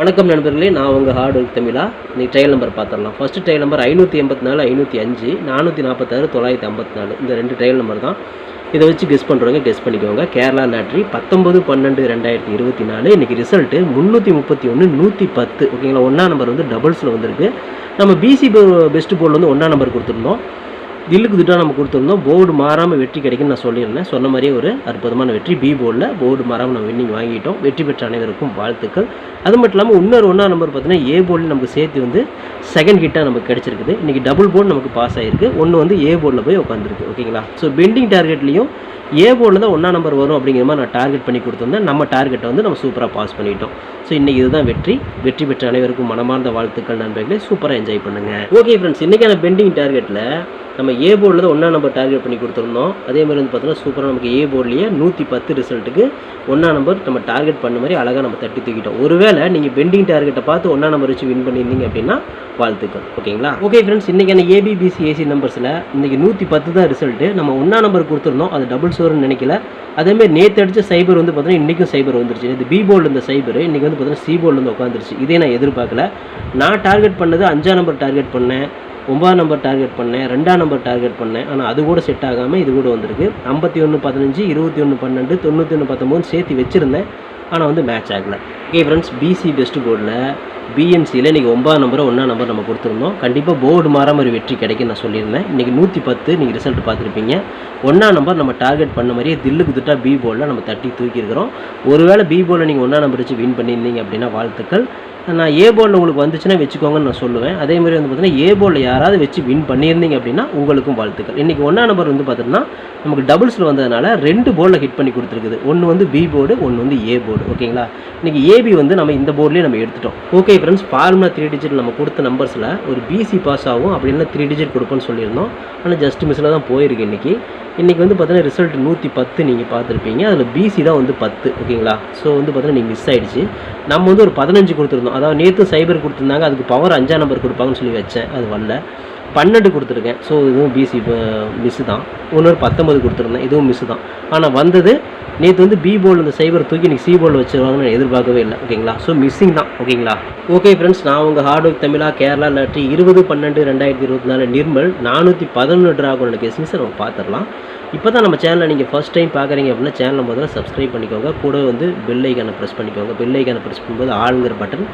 வணக்கம் நண்பர்களே நான் உங்கள் ஹார்ட் ஒர்க் தமிழா. இன்றைக்கி ட்ரையல் நம்பர் பார்த்துடலாம். ஃபஸ்ட்டு ட்ரையல் நம்பர் ஐநூற்றி எண்பத்தி நாலு ஐநூற்றி அஞ்சு நானூற்றி நாற்பத்தாறு தொள்ளாயிரத்தி ஐம்பத்தி நாலு. இந்த ரெண்டு ட்ரையல் நம்பர் தான். இதை வச்சு கெஸ் பண்ணுறவங்க கெஸ் பண்ணிக்கோங்க. கேரளா லாட்ரி பத்தொம்பது பன்னெண்டு ரெண்டாயிரத்தி இருபத்தி நாலு. இன்றைக்கி ரிசல்ட்டு முந்நூற்றி முப்பத்தி ஒன்று நூற்றி பத்து. ஓகேங்களா? ஒன்றா நம்பர் வந்து டபுள்ஸில் வந்திருக்கு. நம்ம பிசி பெஸ்ட் போர்டில் வந்து ஒன்றா நம்பர் கொடுத்துருந்தோம் தில்லுக்கு திட்டா நம்ம கொடுத்துருந்தோம். போர்டு மாறாமல் வெற்றி கிடைக்குன்னு நான் சொல்லியிருந்தேன். சொன்ன மாதிரியே ஒரு அற்புதமான வெற்றி. பி போர்டில் போர்டு மாறாமல் நம்ம வின்னிங் வாங்கிட்டோம். வெற்றி பெற்ற அனைவருக்கும் வாழ்த்துக்கள். அது மட்டும் இல்லாமல் இன்னொரு ஒன்றா நம்பர் பார்த்தீங்கன்னா ஏ போர்டில் நமக்கு சேர்த்து வந்து செகண்ட் ஹிட்டாக நமக்கு கிடச்சிருக்குது. இன்றைக்கி டபுள் போர்டு நமக்கு பாஸ் ஆகிருக்கு ஒன்று வந்து ஏ போர்டில் போய் உட்காந்துருக்கு ஓகேங்களா ஸோ பெண்டிங் டார்கெட்லேயும் ஏ போர்டில் தான் ஒன்றா நம்பர் வரும் அப்படிங்கிற மாதிரி நான் டார்கெட் பண்ணி கொடுத்துருந்தேன். நம்ம டார்கெட்டை வந்து நம்ம சூப்பராக பாஸ் பண்ணிட்டோம். ஸோ இன்றைக்கி இதுதான் வெற்றி. வெற்றி பெற்ற அனைவருக்கும் மனமார்ந்த வாழ்த்துக்கள் நண்பர்களே. சூப்பராக என்ஜாய் பண்ணுங்கள் ஓகே ஃப்ரெண்ட்ஸ் இன்றைக்கான பெண்டிங் டார்கெட்டில் நம்ம ஏ போர்டில் தான் ஒன்றா நம்பர் டார்கெட் பண்ணி கொடுத்துருந்தோம். அதே மாதிரி வந்து பார்த்தோன்னா சூப்பராக நமக்கு ஏ போர்ட்லேயே நூற்றி பத்து ரிசல்ட்டுக்கு ஒன்றா நம்பர் நம்ம டார்கெட் பண்ண மாதிரி அழகாக நம்ம தட்டி தூக்கிட்டோம். ஒருவேளை நீங்கள் பெண்டிங் டார்கெட்டை பார்த்து ஒன்றா நம்பர் வச்சு வின் பண்ணியிருந்தீங்க அப்படின்னா வாழ்த்துக்கள். ஓகேங்களா? ஓகே ஃப்ரெண்ட்ஸ் இன்றைக்கான A B B C A C நம்பர்ஸில் இன்றைக்கி நூற்றி பத்து தான் ரிசல்ட்டு நம்ம ஒன்றா நம்பர் கொடுத்துருந்தோம் அது டபுள் ஸ்டோர்னு நினைக்கல. அதேமாதிரி நேற்று அடித்த சைபர் வந்து பார்த்தீங்கன்னா இன்றைக்கும் சைபர் வந்துருச்சு. இது பி போர்டில் இந்த சைபர் இன்றைக்கி வந்து பார்த்தீங்கன்னா சி போர்டில் வந்து உட்காந்துருச்சு இதே நான் எதிர்பார்க்கல. நான் டார்கெட் பண்ணது அஞ்சாம் நம்பர் டார்கெட் பண்ணேன். ஒன்பதாம் நம்பர் டார்கெட் பண்ணேன். ரெண்டாம் நம்பர் டார்கெட் பண்ணேன். ஆனால் அது கூட செட் ஆகாமல் இது கூட வந்திருக்கு. ஐம்பத்தி ஒன்று பதினஞ்சு இருபத்தி ஒன்று பன்னெண்டு தொண்ணூற்றி ஒன்று பத்தொம்போது சேர்த்து வச்சுருந்தேன். ஆனால் வந்து மேட்ச் ஆகலை. ஓகே ஃப்ரெண்ட்ஸ் பிசி பெஸ்ட் போர்டில் பிஎம்சியில் இன்றைக்கி ஒன்பதாம் நம்பரை ஒன்றா நம்பர் நம்ம கொடுத்துருந்தோம். கண்டிப்பாக போர்டு மாறாம ஒரு வெற்றி கிடைக்கும் நான் சொல்லியிருந்தேன். இன்றைக்கி நூற்றி பத்து நீங்கள் ரிசல்ட் பார்த்துருப்பீங்க. ஒன்றா நம்பர் நம்ம டார்கெட் பண்ண மாதிரியே தில்லுக்கு குத்துட்டா பி போலில் நம்ம தட்டி தூக்கியிருக்கிறோம். ஒருவேளை பி போலில் நீங்கள் ஒன்றா நம்பர் வச்சு வின் பண்ணியிருந்தீங்க அப்படின்னா வாழ்த்துக்கள். நான் ஏ போர்டில் உங்களுக்கு வந்துச்சுன்னா வச்சுக்கோங்கன்னு நான் சொல்லுவேன். அதே மாதிரி வந்து பார்த்தீங்கன்னா ஏ போர்டில் யாராவது வச்சு வின் பண்ணியிருந்தீங்க அப்படின்னா உங்களுக்கும் வாழ்த்துக்கள். இன்றைக்கி ஒன்றா நம்பர் வந்து பார்த்தீங்கன்னா நமக்கு டபுள்ஸில் வந்ததுனால ரெண்டு போர்டில் ஹிட் பண்ணி கொடுத்துருக்குது. ஒன்று வந்து பி போர்டு ஒன்று வந்து ஏ போர்டு ஓகேங்களா? இன்றைக்கி ஏபி வந்து நம்ம இந்த போர்ட்லேயே நம்ம எடுத்துட்டோம். Okay friends formula three digit நம்ம கொடுத்த நம்பர்ஸில் ஒரு பிசி பாஸ் ஆகும். அப்படின்னா த்ரீ டிஜிட் கொடுப்போம்னு சொல்லியிருந்தோம். ஆனால் ஜஸ்ட் மிஸ்ஸில் தான் போயிருக்கு இன்றைக்கி இன்றைக்கி வந்து பார்த்தீங்கன்னா ரிசல்ட் நூற்றி பத்து நீங்கள் பார்த்துருப்பீங்க. அதில் பிசி தான் வந்து பத்து ஓகேங்களா? ஸோ வந்து பார்த்தீங்கன்னா நீங்கள் மிஸ் ஆகிடுச்சு நம்ம வந்து ஒரு பதினஞ்சு கொடுத்துருந்தோம். அதாவது நேற்று சைபர் கொடுத்துருந்தாங்க அதுக்கு பவர் அஞ்சாம் நம்பர் கொடுப்பாங்கன்னு சொல்லி வச்சேன் அது வரல. பன்னெண்டு கொடுத்துருக்கேன். ஸோ இதுவும் பிசி மிஸ்ஸு தான். இன்னொரு பத்தொம்பது கொடுத்துருந்தேன் இதுவும் மிஸ்ஸு தான். ஆனால் வந்தது நேற்று வந்து பி போல் இந்த சைபர் தூக்கி இன்றைக்கி சி போல் வச்சுருவாங்கன்னு நான் எதிர்பார்க்கவே இல்லை. ஓகேங்களா? ஸோ மிஸ்ஸிங் தான். ஓகேங்களா? ஓகே ஃப்ரெண்ட்ஸ் நான் உங்கள் ஹார்ட் ஒர்க் தமிழா கேரளா லாட்ரி இருபது பன்னெண்டு ரெண்டாயிரத்தி இருபத்தி நாலு நிர்மல் நானூற்றி பதினொன்று ட்ராகனோட சார் நம்ம பார்த்துடலாம் இப்போ தான் நம்ம சேனலை நீங்கள் ஃபஸ்ட் டைம் பார்க்குறீங்க அப்படின்னா சேனலை முதல்ல சப்ஸ்கிரைப் பண்ணிக்கோங்க. கூட வந்து பெல் ஐக்கானை ப்ரெஸ் பண்ணிக்கோங்க. பெல் ஐக்கானை ப்ரெஸ் பண்ணும்போது ஆளுங்கிற பட்டன்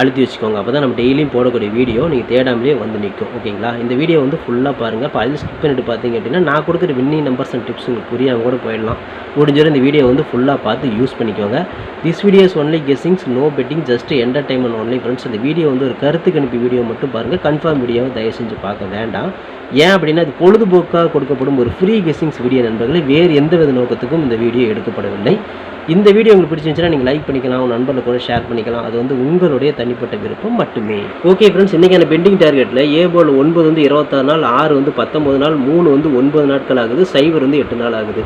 அழுத்தி வச்சுக்கோங்க. அப்போ தான் நம்ம டெய்லியும் போடக்கூடிய வீடியோ நீங்கள் தேடாமலே வந்து நிற்கும் ஓகேங்களா? இந்த வீடியோ வந்து ஃபுல்லாக பாருங்கள் இப்போ அதில் ஸ்கிப் பண்ணிட்டு பார்த்தீங்க அப்படின்னா நான் கொடுக்குற வின்னிங் நம்பர்ஸ் அண்ட் டிப்ஸ் உங்களுக்கு புரியாமல் கூட போயிடலாம். முடிஞ்சவரை இந்த வீடியோ வந்து ஃபுல்லாக பார்த்து யூஸ் பண்ணிக்கோங்க. This videos only guessings no betting just entertainment only friends இந்த வீடியோ வந்து ஒரு கருத்து கணிப்பு வீடியோ மட்டும் பாருங்கள் கன்ஃபார்ம் வீடியோவை தயவு செஞ்சு பார்க்க வேண்டாம். ஏன் அப்படின்னா அது பொழுதுபோக்காக கொடுக்கப்படும் ஒரு ஃப்ரீ கெஸ்ஸிங்ஸ் வீடியோ நண்பர்களே. வேறு எந்த வித நோக்கத்துக்கும் இந்த வீடியோ எடுக்கப்படவில்லை. இந்த வீடியோ உங்களுக்கு பிடிச்சிருந்துச்சுன்னா நீங்கள் லைக் பண்ணிக்கலாம். உங்கள் நண்பர்கள் கூட ஷேர் பண்ணிக்கலாம். அது வந்து உங்களுடைய தனிப்பட்ட விருப்பம் மட்டுமே. ஓகே ஃப்ரெண்ட்ஸ் இன்றைக்கான பெண்டிங் டார்கெட்டில் ஏ போல் ஒன்பது வந்து இருபத்தாறு நாள் ஆறு வந்து பத்தொம்பது நாள் மூணு வந்து ஒன்பது நாட்கள் ஆகுது சைபர் வந்து எட்டு நாள் ஆகுது.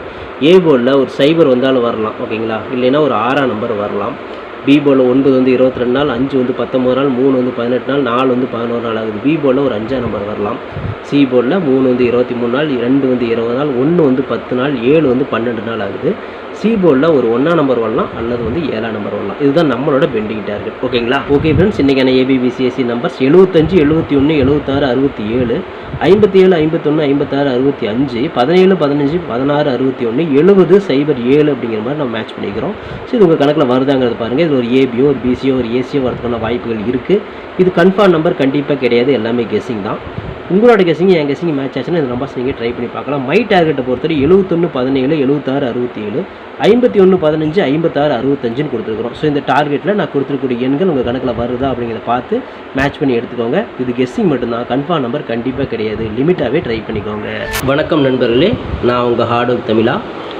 ஏ போலில் ஒரு சைபர் வந்தாலும் வரலாம் ஓகேங்களா? இல்லைன்னா ஒரு ஆறாம் நம்பர் வரலாம். பீபோவில் ஒன்பது வந்து இருபத்தி ரெண்டு நாள் அஞ்சு வந்து பத்தொம்பது நாள் மூணு வந்து பதினெட்டு நாள் நாலு வந்து பதினோரு நாள் ஆகுது. பீபோவில் ஒரு அஞ்சாம் நம்பர் வரலாம். சி போர்டில் மூணு வந்து இருபத்தி மூணு நாள் ரெண்டு வந்து இருபது நாள் ஒன்று வந்து பத்து நாள் ஏழு வந்து பன்னெண்டு நாள் ஆகுது. சி போர்டில் ஒரு ஒன்றாம் நம்பர் வரலாம் அல்லது வந்து ஏழாம் நம்பர் வரலாம். இதுதான் நம்மளோட பெண்டிங் டார்கெட் ஓகேங்களா ஓகே ஃப்ரெண்ட்ஸ் இன்றைக்கான ஏபிபிசிஎஸ்சி நம்பர்ஸ் எழுபத்தஞ்சு எழுபத்தி ஒன்று எழுபத்தாறு அறுபத்தி ஏழு ஐம்பத்தி ஏழு ஐம்பத்தொன்று ஐம்பத்தாறு அறுபத்தி அஞ்சு பதினேழு பதினஞ்சு பதினாறு அறுபத்தி ஒன்று எழுபது சைபர் ஏழு அப்படிங்கிற மாதிரி நம்ம மேட்ச் பண்ணிக்கிறோம். ஸோ இது உங்கள் கணக்கில் வருதாங்கிறது பாருங்கள் இது ஒரு ஏபியோ ஒரு பிசியோ ஒரு ஏசியோ வரதுக்கான வாய்ப்புகள் இருக்குது இது கன்ஃபார்ம் நம்பர் கண்டிப்பாக கிடையாது. எல்லாமே கெஸிங் தான். உங்களோட கெஸிங் என் கெஸிங் மேட்ச் ஆச்சுன்னா இந்த நம்பர்ஸ் நீங்கள் ட்ரை பண்ணி பார்க்கலாம். மை டார்கெட்டை பொறுத்தவரை எழுபத்தொன்று பதினேழு எழுபத்தாறு அறுபத்தி ஏழு ஐம்பத்தி ஒன்று பதினஞ்சு ஐம்பத்தாறு அறுபத்தஞ்சுன்னு கொடுத்துருக்குறோம். ஸோ இந்த டார்கெட்டில் நான் கொடுத்துருக்கூடிய எண்கள் உங்கள் கணக்கில் வருதா அப்படிங்கிறத பார்த்து மேட்ச் பண்ணி எடுத்துக்கோங்க. இது கெஸ்ஸிங் மட்டும்தான். கன்ஃபார்ம் நம்பர் கண்டிப்பாக கிடையாது. லிமிட்டாகவே ட்ரை பண்ணிக்கோங்க. வணக்கம் நண்பர்களே. நான் உங்கள் ஹார்ட் ஒர்க் தமிழா.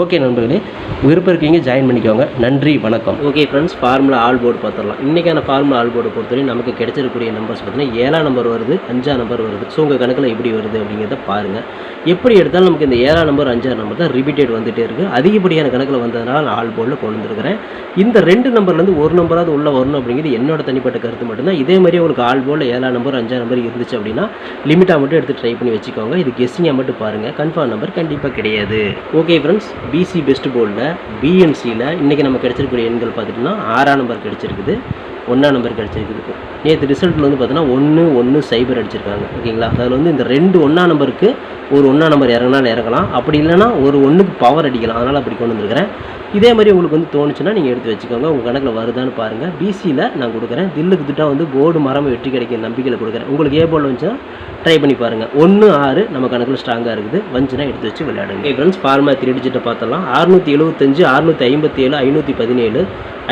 ஓகே நண்பர்களே விருப்பம் இருக்கீங்க ஜாயின் பண்ணிக்கோங்க. நன்றி வணக்கம். Okay friends formula all board பார்த்துடலாம். இன்றைக்கான ஃபார்முலா ஆல் போர்டு பொறுத்தவரை நமக்கு கிடைச்சிருக்கக்கூடிய நம்பர்ஸ் பார்த்தீங்கன்னா ஏழாம் நம்பர் வருது அஞ்சாம் நம்பர் வருது. ஸோ உங்கள் கணக்கில் எப்படி வருது அப்படிங்கிறத பாருங்கள் எப்படி எடுத்தாலும் நமக்கு இந்த ஏழாம் நம்பர் அஞ்சாம் நம்பர் தான் ரிப்பீட்டட் வந்துகிட்டே இருக்குது அதிகப்படியான கணக்கில் வந்ததுனால நான் ஆல் போர்டில் கொண்டு வந்துருக்கிறேன். இந்த ரெண்டு நம்பர்லேருந்து ஒரு நம்பராவது உள்ளே வரணும் அப்படிங்கிறது என்னோட தனிப்பட்ட கருத்து மட்டும்தான். இதே மாதிரி உங்களுக்கு ஆல் போர்டில் ஏழாம் நம்பர் அஞ்சாம் நம்பர் இருந்துச்சு அப்படின்னா லிமிட்டாக மட்டும் எடுத்து ட்ரை பண்ணி வச்சுக்கோங்க. இது கெஸ்ஸிங்காக மட்டும் பாருங்கள் கன்ஃபார்ம் நம்பர் கண்டிப்பாக கிடையாது. ஓகே ஃப்ரெண்ட்ஸ் பிசி பெஸ்ட் போர்டில் பிஎன்சியில் இன்றைக்கி நம்ம கிடச்சிருக்கிற எண்கள் பார்த்துட்டோம்னா ஆறாம் நம்பர் கிடச்சிருக்குது. ஒன்றாம் நம்பர் கிடச்சிருக்கு நேற்று ரிசல்ட்டில் வந்து பார்த்தோன்னா ஒன்று ஒன்று சைபர் அடிச்சிருக்காங்க. ஓகேங்களா? அதில் வந்து இந்த ரெண்டு ஒன்றாம் நம்பருக்கு ஒரு ஒன்றாம் நம்பர் இறங்கினாலும் இறங்கலாம். அப்படி இல்லைன்னா ஒரு ஒன்றுக்கு பவர் அடிக்கலாம். அதனால் அப்படி கொண்டு வந்துருக்கிறேன். இதே மாதிரி உங்களுக்கு வந்து தோணுச்சுன்னா நீங்கள் எடுத்து வச்சுக்கோங்க. உங்கள் கணக்கில் வருதான்னு பாருங்கள் பிசியில் நான் கொடுக்குறேன். தில்லுக்கு திட்டா வந்து போர்டு மரம் வெற்றி கிடைக்கிற நம்பிக்கையில் கொடுக்குறேன். உங்களுக்கு ஏ போல் வந்துச்சுன்னா ட்ரை பண்ணி பாருங்கள் ஒன்று ஆறு நம்ம கணக்கில் ஸ்ட்ராங்காக இருக்குது. வந்துச்சுன்னா எடுத்து வச்சு விளையாடுங்க. ஃப்ரெண்ட்ஸ் ஃபார்மா த்ரீ டிஜிட்டை பார்த்தலாம். அறுநூற்றி எழுபத்தஞ்சு அறுநூற்றி ஐம்பத்தி ஏழு ஐநூற்றி பதினேழு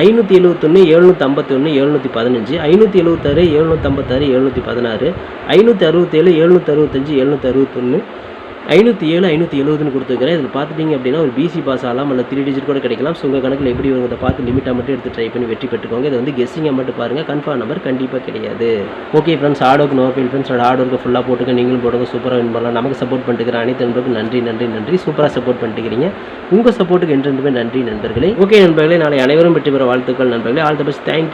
ஐநூற்றி எழுபத்தொன்று எழுநூற்றி ஐம்பத்தொன்று எழுநூற்றி பதினஞ்சு ஐநூற்றி எழுபத்தாறு எழுநூற்றம்பத்தாறு எழுநூற்றி பதினாறு ஐநூற்றி அறுபத்தேழு எழுநூற்றி அறுபத்தஞ்சு எழுநூற்றி அறுபத்தொன்று ஐநூற்றி ஏழு ஐநூற்றி எழுபதுன்னு கொடுத்துருக்கிறேன். இதில் பார்த்துட்டிங்க அப்படின்னா ஒரு பிசி பாஸ் ஆகலாம் இல்லை த்ரீ டிஜிட் கூட கிடைக்கலாம். ஸோ உங்கள் கணக்கில் எப்படி வருங்கிறத பார்த்து லிமிட்டாக மட்டும் எடுத்து ட்ரை பண்ணி வெற்றி பெற்றுக்கோங்க. இது வந்து கெஸ்ஸிங்காக மட்டும் பாருங்கள் கன்ஃபார்ம் நம்பர் கண்டிப்பாக கிடையாது. ஓகே ஃப்ரெண்ட்ஸ் ஆடோக்கு நோ ஃபீல் ஃப்ரெண்ட்ஸ் ஆடோக்கு ஃபுல்லாக போட்டுக்க நீங்களும் போடுங்க சூப்பராக வின் பண்ணலாம். நமக்கு சப்போர்ட் பண்ணிட்டுக்கிற அனைத்து நண்பர்களுக்கும் நன்றி நன்றி நன்றி. சூப்பராக சப்போர்ட் பண்ணிட்டுக்கிறீங்க. உங்கள் சப்போர்ட்டுக்கு என்றென்றுமே நன்றி நண்பர்களே ஓகே நண்பர்களே. நாளை அனைவரும் வெற்றி பெற வாழ்த்துக்கள் நண்பர்களே. All the best thank you